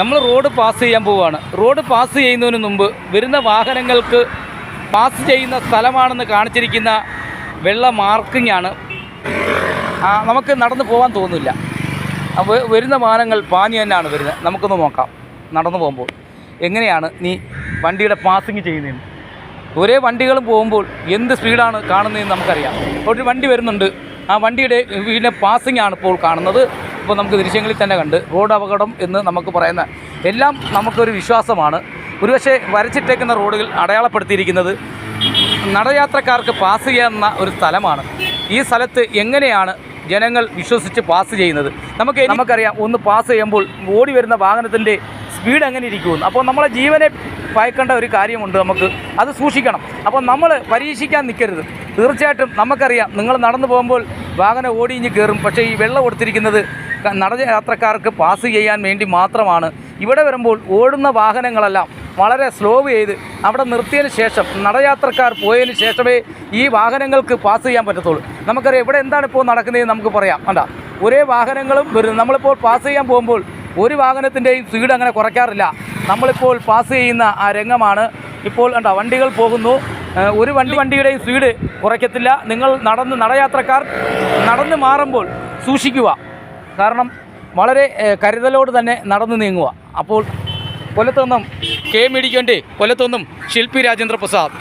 നമ്മൾ road pass ചെയ്യാൻ പോവുകയാണ് റോഡ് പാസ് ചെയ്യുന്നതിന് മുമ്പ് വരുന്ന വാഹനങ്ങൾക്ക് പാസ് ചെയ്യുന്ന സ്ഥലമാണെന്ന് കാണിച്ചിരിക്കുന്ന വെള്ള മാർക്കിംഗ് ആണ്. നമുക്ക് നടന്നു പോകാൻ തോന്നുന്നില്ല. അപ്പോൾ വരുന്ന വാഹനങ്ങൾ പാഞ്ഞു തന്നെയാണ് വരുന്നത്. നമുക്കൊന്ന് നോക്കാം. നടന്നു പോകുമ്പോൾ എങ്ങനെയാണ് നീ വണ്ടിയുടെ പാസിങ് ചെയ്യുന്നതെന്ന് ഒരേ വണ്ടികളും പോകുമ്പോൾ എന്ത് സ്പീഡാണ് കാണുന്നതെന്ന് നമുക്കറിയാം. ഒരു വണ്ടി വരുന്നുണ്ട്. ആ വണ്ടിയുടെ വീടിന്റെ പാസിംഗ് ആണ് ഇപ്പോൾ കാണുന്നത്. ഇപ്പോൾ നമുക്ക് ദൃശ്യങ്ങളിൽ തന്നെ കണ്ട് റോഡ് അപകടം എന്ന് നമുക്ക് പറയുന്ന എല്ലാം നമുക്കൊരു വിശ്വാസമാണ്. ഒരുപക്ഷെ വരച്ചിട്ടേക്കുന്ന റോഡുകൾ അടയാളപ്പെടുത്തിയിരിക്കുന്നത് നടയാത്രക്കാർക്ക് പാസ് ചെയ്യാവുന്ന ഒരു സ്ഥലമാണ്. ഈ സ്ഥലത്ത് എങ്ങനെയാണ് ജനങ്ങൾ വിശ്വസിച്ച് പാസ് ചെയ്യുന്നത്? നമുക്ക് നമുക്കറിയാം ഒന്ന് പാസ് ചെയ്യുമ്പോൾ ഓടി വരുന്ന വാഹനത്തിന്റെ സ്പീഡ് എങ്ങനെ ഇരിക്കുമെന്ന്. അപ്പോൾ നമ്മളെ ജീവനെ ഭയക്കേണ്ട ഒരു കാര്യമുണ്ട് നമുക്ക്. അത് സൂക്ഷിക്കണം. അപ്പോൾ നമ്മൾ പരീക്ഷിക്കാൻ നിൽക്കരുത്. തീർച്ചയായിട്ടും നമുക്കറിയാം നിങ്ങൾ നടന്നു പോകുമ്പോൾ വാഹനം ഓടിഞ്ഞ് കയറും. പക്ഷേ ഈ വെള്ളം കൊടുത്തിരിക്കുന്നത് നടയാത്രക്കാർക്ക് പാസ് ചെയ്യാൻ വേണ്ടി മാത്രമാണ്. ഇവിടെ വരുമ്പോൾ ഓടുന്ന വാഹനങ്ങളെല്ലാം വളരെ സ്ലോ ചെയ്ത് അവിടെ നിർത്തിയതിന് ശേഷം നടയാത്രക്കാർ പോയതിന് ശേഷമേ ഈ വാഹനങ്ങൾക്ക് പാസ് ചെയ്യാൻ പറ്റത്തുള്ളൂ. നമുക്കറിയാം ഇവിടെ എന്താണ് ഇപ്പോൾ നടക്കുന്നതെന്ന് നമുക്ക് പറയാം. അല്ല ഒരേ വാഹനങ്ങളും വരുന്നു നമ്മളിപ്പോൾ പാസ് ചെയ്യാൻ പോകുമ്പോൾ ഒരു വാഹനത്തിന്റെയും സ്പീഡ് അങ്ങനെ കുറയ്ക്കാറില്ല. നമ്മളിപ്പോൾ പാസ് ചെയ്യുന്ന ആ രംഗമാണ്. ഇപ്പോൾ കണ്ട വണ്ടികൾ പോകുന്നു. ഒരു വണ്ടി വണ്ടിയുടെയും സ്പീഡ് കുറയ്ക്കത്തില്ല. നിങ്ങൾ നടന്ന് നടയാത്രക്കാർ നടന്ന് മാറുമ്പോൾ സൂക്ഷിക്കുക. കാരണം വളരെ കരുതലോട് തന്നെ നടന്നു നീങ്ങുക. അപ്പോൾ കൊല്ലത്തുനിന്നും കെ മീഡിയയ്ക്ക് വേണ്ടി കൊല്ലത്തുനിന്നും ശില്പി രാജേന്ദ്ര പ്രസാദ്